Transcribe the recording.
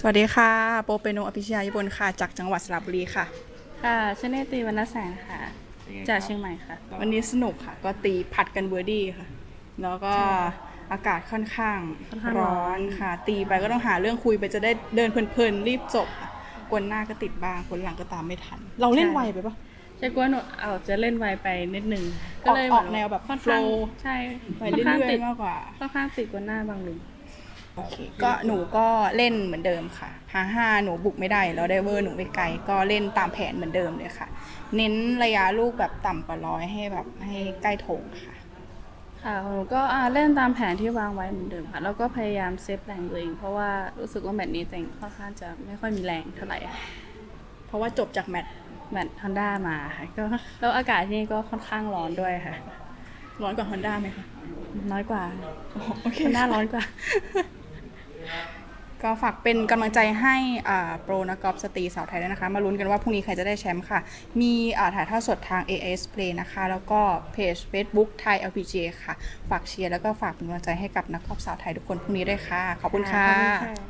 สวัสดีค่ะ โปเปโนอภิชยายุบลค่ะ จากจังหวัดสระบุรีค่ะ ค่ะชื่อเนตรีวรรณแสงค่ะ จากเชียงใหม่ค่ะ วันนี้สนุกค่ะ ก็ตีผัดกันเบอร์ดี้ค่ะ แล้วก็อากาศค่อนข้างค่อนข้างร้ร้ออนนค่ะ ตีไปก็ต้องหาเรื่องคุยไปจะได้เดินเพลินๆ รีบจบค่ะกวนหน้าก็ติดบ้างกวนหลังก็ตามไม่ทัน เราเล่นไวไปปะใช่กว่าหนูเอาจะเล่นไวไปนิดนึงออกออกแนวแบบค่อนข้าง flow ใช่ไปค่อนเรื่ข้างอยติดๆมากกว่าค่อนข้างติดกว่าหน้าบางลุง โอเค ก็หนูก็เล่นเหมือนเดิมค่ะพาห้าหนูบุกไม่ได้แล้วไดเวอร์หนูไปไกลก็เล่นตามแผนเหมือนเดิมเลยค่ะ เน้นระยะลูกแบบต่ำกว่าร้อยให้แบบให้ใกล้ธงค่ะ ค่ะของหนูก็อ่าเล่นตามแผนที่วางไว้เหมือนเดิมค่ะ แล้วก็พยายามเซฟแรงตัวเอง เพราะว่ารู้สึกว่าแมตช์นี้ตัวเองค่อนข้างจะไม่ค่อยมีแรงเท่าไหร่ค่ะเพราะว่าจบจากแมตช์แมตช์ฮอนด้ามาค่ะก็แล้วอากาศที่นี่ก็ค่อนข้างร้อนด้วยค่ะ ร้อนกว่าฮอนด้าไหมคะ น้อยกว่าโอเค ฮอนด้าร้อนกว่า ก็ฝากเป็นกำลังใจให้อ่าโปรนักกอล์ฟสตรีสาวไทยด้วยนะคะ มาลุ้นกันว่าพรุ่งนี้ใครจะได้แชมป์ค่ะ มีอ่าถ่ายทอดสดทาง AS Play นะคะ แล้วก็เพจ Facebook ไทย LPGA ค่ะ ฝากเชียร์แล้วก็ฝากเป็นกำลังใจให้กับนักกอล์ฟสาวไทยทุกคนพรุ่งนี้ด้วยค่ะ ขอบคุณค่ะขอบคุณค่ะ